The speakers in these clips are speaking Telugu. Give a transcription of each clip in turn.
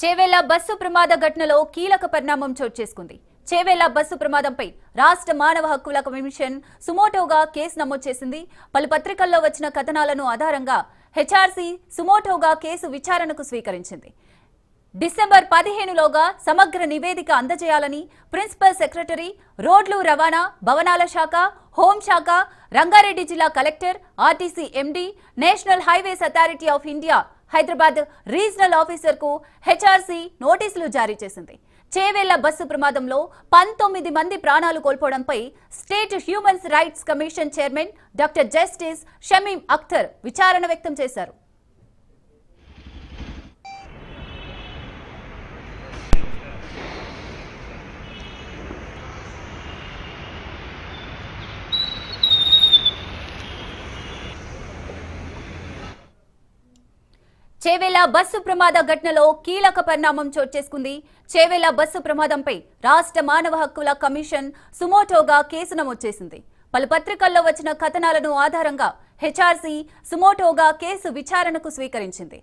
చేవేళ్ళ బస్సు ప్రమాద ఘటనలో కీలక పరిణామం చోటు చేసుకుంది. చేవేళ్ళ బస్సు ప్రమాదంపై రాష్ట్ర మానవ హక్కుల కమిషన్ సుమోటోగా కేసు నమోదు చేసింది. పలు పత్రికల్లో వచ్చిన కథనాలను ఆధారంగా హెచ్ఆర్సీ సుమోటోగా కేసు విచారణకు స్వీకరించింది. డిసెంబర్ పదిహేనులోగా సమగ్ర నివేదిక అందజేయాలని ప్రిన్సిపల్ సెక్రటరీ రోడ్లు రవాణా భవనాల శాఖ హోంశాఖ రంగారెడ్డి జిల్లా collector RTC MD national highways authority of India Hyderabad regional ఆఫీసర్కు HRC నోటీసులు జారీ చేసింది. చేవేళ్ళ బస్సు ప్రమాదంలో పంతొమ్మిది మంది ప్రాణాలు కోల్పోవడంపై state human rights commission chairman doctor justice Shamim Akhtar విచారణ వ్యక్తం చేశారు. చేవేళ్ళ బస్సు ప్రమాద ఘటనలో కీలక పరిణామం చోటు చేసుకుంది. చేవేళ్ళ బస్సు ప్రమాదంపై రాష్ట్ర మానవ హక్కుల కమిషన్ సుమోటోగా కేసు నమోదు చేసింది. పలు పత్రికల్లో వచ్చిన కథనాలను ఆధారంగా హెచ్ఆర్సీ సుమోటోగా కేసు విచారణకు స్వీకరించింది.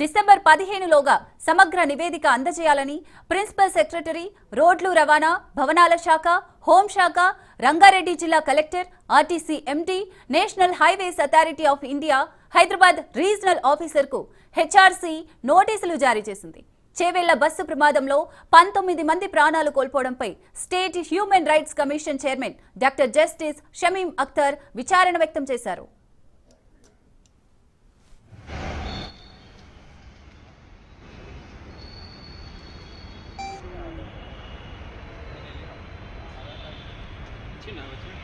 డిసెంబర్ పదిహేనులోగా సమగ్ర నివేదిక అందజేయాలని ప్రిన్సిపల్ సెక్రటరీ రోడ్లు రవాణా భవనాల శాఖ హోంశాఖ రంగారెడ్డి జిల్లా collector RTC MD national highways authority of India Hyderabad regional ఆఫీసర్కు HRC నోటీసులు జారీ చేసింది. చేవేళ్ళ బస్సు ప్రమాదంలో పంతొమ్మిది మంది ప్రాణాలు కోల్పోవడంపై state human rights commission chairman doctor justice Shamim Akhtar విచారణ వ్యక్తం చేశారు. you know it's here.